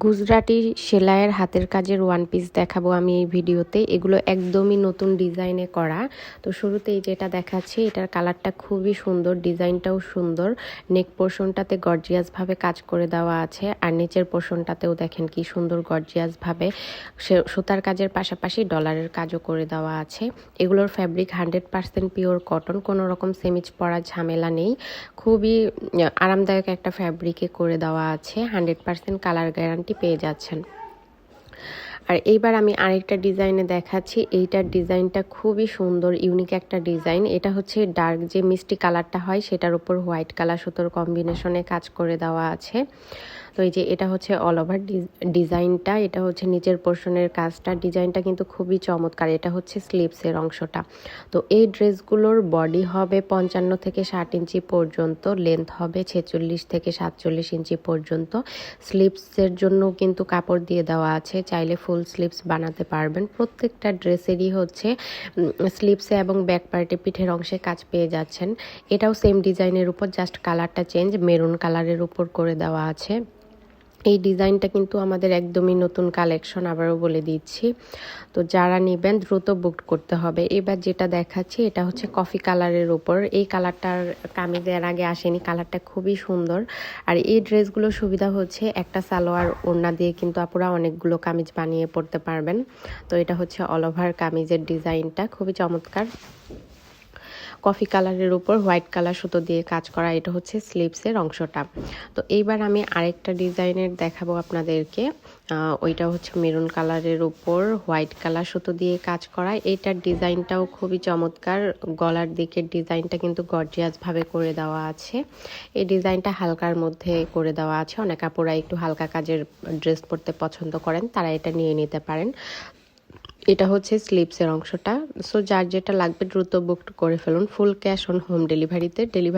গুজরাটি সেলাইয়ের হাতের কাজের ওয়ান পিস দেখাবো আমি এই ভিডিওতে। এগুলো একদমই নতুন ডিজাইনে করা। তো শুরুতেই যেটা দেখাচ্ছি, এটার কালারটা খুবই সুন্দর, ডিজাইনটাও সুন্দর। নেক পোর্শনটাতে গর্জিয়াসভাবে কাজ করে দেওয়া আছে। আর নিচের পোর্শনটাতেও দেখেন কি সুন্দর গর্জিয়াসভাবে সুতার কাজের পাশাপাশি ডলারের কাজও করে দেওয়া আছে। এগুলোর fabric hundred percent pure cotton কোনো রকম সেমিজ পরা ঝামেলা নেই। খুবই আরামদায়ক একটা ফ্যাব্রিকে করে দেওয়া আছে। Hundred percent colour guarantee guarantee পেয়ে যাচ্ছেন। আর এইবার আমি আরেকটা ডিজাইনে দেখাচ্ছি। এইটার ডিজাইনটা খুবই সুন্দর, ইউনিক একটা ডিজাইন। এটা হচ্ছে ডার্ক যে মিষ্টি কালারটা হয়, সেটার উপর হোয়াইট কালার সুতোর কম্বিনেশনে কাজ করে দেওয়া আছে। তো এই যে এটা হচ্ছে অল ওভার ডিজাইনটা এটা হচ্ছে নিচের পোর্শনের কাজটা। ডিজাইনটা কিন্তু খুবই চমৎকার, এটা হচ্ছে স্লিপসের অংশটা। তো এই ড্রেসগুলোর বডি হবে পঞ্চান্ন থেকে ষাট ইঞ্চি পর্যন্ত লেন্থ হবে ছেচল্লিশ থেকে সাতচল্লিশ ইঞ্চি পর্যন্ত। স্লিপসের জন্য কিন্তু কাপড় দিয়ে দেওয়া আছে, চাইলে ফুল স্লিপস বানাতে পারবেন। প্রত্যেকটা ড্রেসেরই হচ্ছে স্লিপসে এবং ব্যাক পার্টে পিঠের অংশে কাজ পেয়ে যাচ্ছেন। এটাও সেম ডিজাইনের উপর জাস্ট কালারটা চেঞ্জ মেরুন কালারের উপর করে দেওয়া আছে। এই ডিজাইনটা কিন্তু আমাদের একদমই নতুন কালেকশন আবারও বলে দিচ্ছি। তো যারা নেবেন দ্রুত বুক করতে হবে। এবার যেটা দেখাচ্ছি, এটা হচ্ছে কফি কালারের উপর। এই কালারটার কামিজের আগে আসেনি কালারটা খুবই সুন্দর। আর এই ড্রেসগুলোর সুবিধা হচ্ছে একটা সালোয়ার ওড়না দিয়ে কিন্তু আপুরা অনেকগুলো কামিজ বানিয়ে পড়তে পারবেন। তো এটা হচ্ছে অল ওভার কামিজের ডিজাইনটা। খুবই চমৎকার। কফি কালারের উপর হোয়াইট কালার সুতো দিয়ে কাজ করা এটা হচ্ছে স্লিপসের অংশটা। তো এইবার আমি আরেকটা ডিজাইনের দেখাবো আপনাদেরকে। ওইটা হচ্ছে মেরুন কালারের উপর হোয়াইট কালার সুতো দিয়ে কাজ করা। এইটার ডিজাইনটাও খুবই চমৎকার। গলার দিকের ডিজাইনটা কিন্তু গর্জিয়াসভাবে করে দেওয়া আছে। এই ডিজাইনটা হালকার মধ্যে করে দেওয়া আছে। অনেক আপুরা একটু হালকা কাজের ড্রেস পরতে পছন্দ করেন, তারা এটা নিয়ে নিতে পারেন। এটা হচ্ছে স্লিপসের অংশটা। সো যার যেটা লাগবে দ্রুত বুক করে ফেলুন। ফুল ক্যাশ অন হোম ডেলিভারিতে ডেলিভারি